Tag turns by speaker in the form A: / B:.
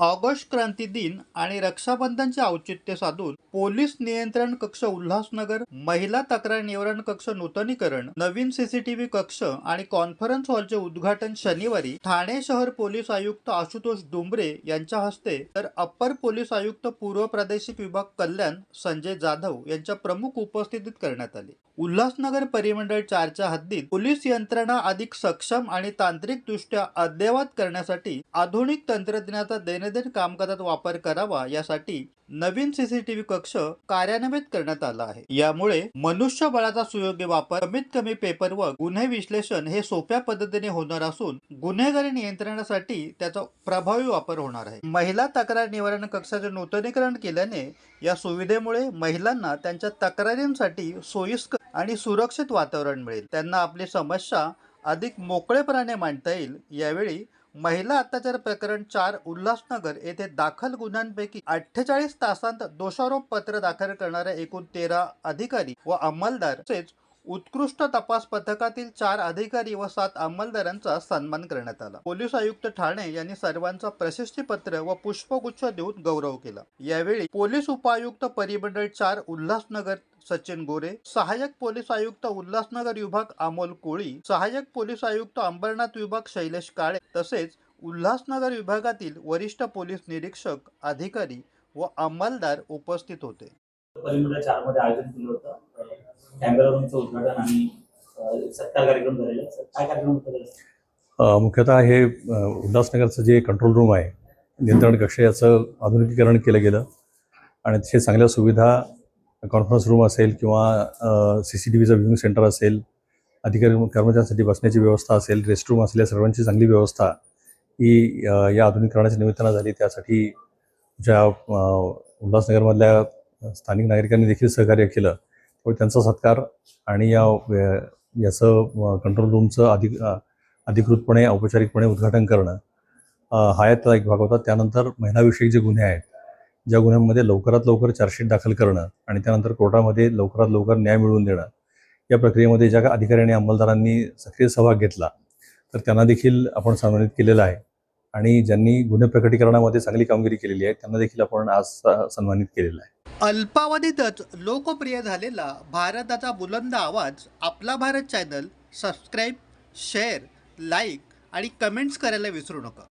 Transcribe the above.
A: August क्रांती दिन आणि रक्षाबंधनचे औचित्य साधून पोलीस नियंत्रण कक्ष उल्हासनगर महिला तक्रार निवारण कक्ष नूतनीकरण नवीन सीसीटीव्ही कक्ष आणि कॉन्फरन्स हॉलचे उद्घाटन शनिवारी ठाणे शहर पोलीस आयुक्त आशुतोष डुंबरे यांच्या हस्ते तर अप्पर पोलीस आयुक्त पूर्व प्रादेशिक विभाग कल्याण संजय जाधव यांच्या प्रमुख उपस्थितीत करण्यात आले. उल्हासनगर परिमंडळ चारच्या हद्दीत पोलीस यंत्रणा अधिक सक्षम आणि तांत्रिकदृष्ट्या अद्ययावत करण्यासाठी आधुनिक तंत्रज्ञानाचा दैनंदिन कामकाजात वापर करावा यासाठी नवीन सीसीटीव्ही कक्ष कार्यान्वित करण्यात आला आहे. यामुळे मनुष्यबळाचा सुयोग्य वापर कमीत कमी पेपर व गुन्हे विश्लेषण हे सोप्या पद्धतीने होणार असून गुन्हेगारी नियंत्रणासाठी त्याचा प्रभावी वापर होणार आहे. महिला तक्रार निवारण कक्षाचे नूतनीकरण केल्याने या सुविधेमुळे महिलांना त्यांच्या तक्रारींसाठी सोयीस्कर आणि सुरक्षित वातावरण मिळेल. त्यांना आपली समस्या अधिक मोकळेपणाने मांडता येईल यावेळी महिला अत्याचार प्रकरण चार उल्हासनगर येथे दाखल गुन्ह्यांपैकी अठ्ठेचाळीस तासांत दोषारोप पत्र दाखल करणाऱ्या एकूण तेरा अधिकारी व अंमलदार तसेच उत्कृष्ट तपास पथकातील चार अधिकारी व सात अंमलदारांचा सन्मान करण्यात आला. पोलीस आयुक्त ठाणे यांनी सर्वांचा प्रशस्तीपत्र व पुष्पगुच्छ देऊन गौरव केला. यावेळी पोलीस उपायुक्त परिमंडळ चार उल्हासनगर सचिन गोरे सहाय्यक पोलीस आयुक्त उल्हासनगर विभाग अमोल कोळी सहाय्यक पोलीस आयुक्त अंबरनाथ विभाग शैलेश काळे तसेच उल्हासनगर विभागातील वरिष्ठ पोलीस निरीक्षक अधिकारी व अंमलदार उपस्थित होते
B: परिमंडळ चारमध्ये आयोजन केलं होतं कॅमेरा रूमचं उद्घाटन आणि अं, सत्कार कार्यक्रम झालेला आहे. काय कार्यक्रम होता त्याचा?
C: अ, मुख्यतः हे उल्हासनगरचं जे कंट्रोल रूम आहे नियंत्रण कक्ष याचं आधुनिकीकरण केलं गेलं आणि अतिशय चांगल्या सुविधा कॉन्फरन्स रूम असेल किंवा सी सी टी व्हीचं व्ह्यूइंग सेंटर असेल अधिकारी कर्मचाऱ्यांसाठी बसण्याची व्यवस्था असेल रेस्टरूम असेल या सर्वांची चांगली व्यवस्था ही या आधुनिकरणाच्या निमित्तानं झाली. त्यासाठी ज्या उल्हासनगरमधल्या स्थानिक नागरिकांनी देखील सहकार्य केलं. त्यामुळे त्यांचा सत्कार आणि या याचं कंट्रोल रूमचं अधिक अधिकृतपणे औपचारिकपणे उद्घाटन करणं हा यातला एक भाग होता. त्यानंतर महिलाविषयक जे गुन्हे आहेत ज्या गुन्ह्यांमध्ये लवकरात लवकर चार्जशीट दाखल करणं आणि त्यानंतर कोर्टामध्ये लवकरात लवकर न्याय मिळवून देणं या प्रक्रियेमध्ये ज्या अधिकारी आणि अंमलदारांनी सक्रिय सहभाग घेतला तर त्यांना देखील आपण सन्मानित केलेलं आहे. आणि ज्यांनी गुन्हे प्रकटीकरणामध्ये चांगली कामगिरी केलेली आहे त्यांना देखील आपण आज स- सन्मानित केलेलं आहे.
A: अल्पावधीतच लोकप्रिय झालेला भारताचा बुलंद आवाज Aapla Bharat channel subscribe share like आणि कमेंट्स करायला विसरू नका.